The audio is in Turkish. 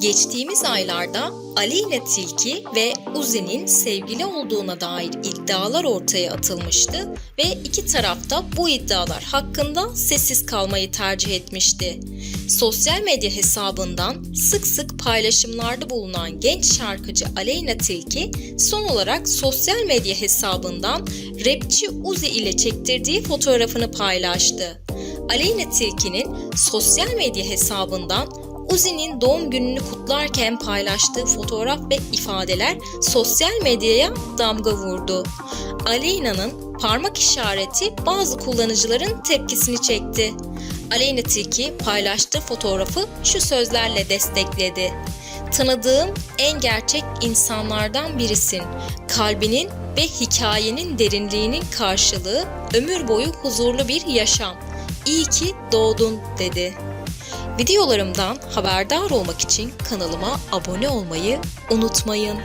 Geçtiğimiz aylarda Aleyna Tilki ve Uzi'nin sevgili olduğuna dair iddialar ortaya atılmıştı ve iki taraf da bu iddialar hakkında sessiz kalmayı tercih etmişti. Sosyal medya hesabından sık sık paylaşımlarda bulunan genç şarkıcı Aleyna Tilki son olarak sosyal medya hesabından rapçi Uzi ile çektirdiği fotoğrafını paylaştı. Aleyna Tilki'nin sosyal medya hesabından Uzi'nin doğum gününü kutlarken paylaştığı fotoğraf ve ifadeler sosyal medyaya damga vurdu. Aleyna'nın parmak işareti bazı kullanıcıların tepkisini çekti. Aleyna Tilki paylaştığı fotoğrafı şu sözlerle destekledi. Tanıdığım en gerçek insanlardan birisin. Kalbinin ve hikayenin derinliğinin karşılığı ömür boyu huzurlu bir yaşam. İyi ki doğdun dedi. Videolarımdan haberdar olmak için kanalıma abone olmayı unutmayın.